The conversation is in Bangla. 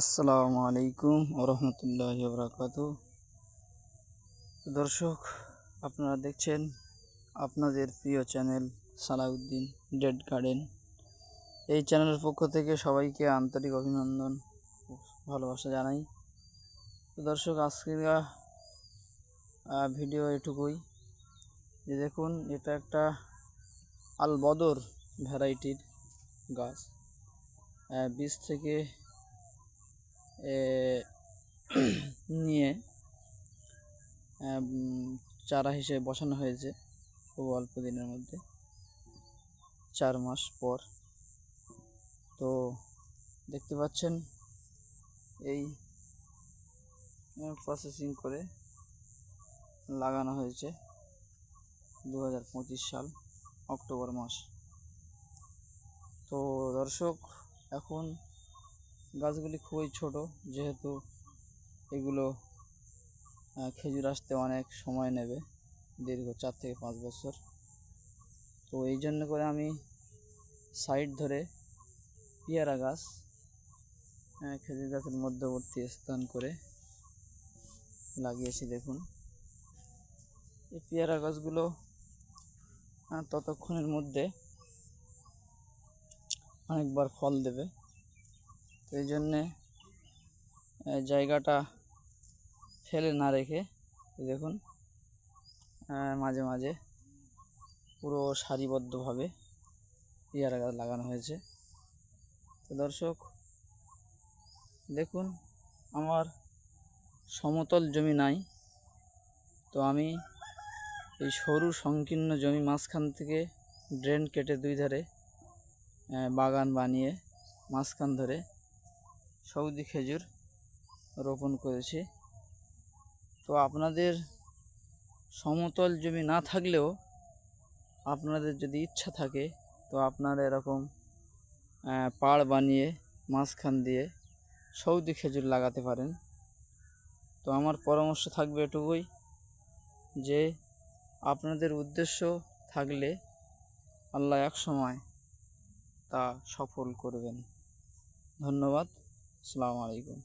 আসসালামু আলাইকুম ওরহমতুল্লাহ বরাকাত দর্শক, আপনারা দেখছেন আপনাদের প্রিয় চ্যানেল সালাউদ্দিন ডেড গার্ডেন। এই চ্যানেলের পক্ষ থেকে সবাইকে আন্তরিক অভিনন্দন ভালোবাসা জানাই। দর্শক, আজকের ভিডিও এটুকুই। যে দেখুন, এটা একটা আলবদর ভ্যারাইটির গাছ। বীজ থেকে নিয়ে চারা হিসেবে বসানো হয়েছে খুব অল্প দিনের মধ্যে। চার মাস পর। তো দেখতে পাচ্ছেন এই প্রসেসিং করে লাগানো হয়েছে দু হাজার পঁচিশ সাল, অক্টোবর মাস। তো দর্শক, এখন গাছগুলি খুবই ছোট, যেহেতু এগুলো খেজুর আসতে অনেক সময় নেবে, দীর্ঘ চার থেকে পাঁচ বছর। তো এই জন্য করে আমি সাইড ধরে পেয়ারা গাছ খেজুর গাছের মধ্যবর্তী স্থান করে লাগিয়েছি, দেখুন। এই পেয়ারা গাছগুলো ততক্ষণের মধ্যে অনেকবার ফল দেবে। এই জন্যে জায়গাটা ফেলে না রেখে, দেখুন মাঝে মাঝে পুরো সারিবদ্ধভাবে পেয়ারা গাছ লাগানো হয়েছে। তো দর্শক, দেখুন, আমার সমতল জমি নাই। তো আমি এই সরু সংকীর্ণ জমি মাঝখান থেকে ড্রেন কেটে দুই ধারে বাগান বানিয়ে মাঝখান ধরে সৌদি খেজুর রোপণ করেছি। তো আপনাদের সমতল জমি না থাকলেও আপনাদের যদি ইচ্ছা থাকে, তো আপনারা এরকম পাড় বানিয়ে মাঝখান দিয়ে সৌদি খেজুর লাগাতে পারেন। তো আমার পরামর্শ থাকবে এটুকুই যে, আপনাদের উদ্দেশ্য থাকলে আল্লাহ এক সময় তা সফল করবেন। ধন্যবাদ। আসসালামু আলাইকুম।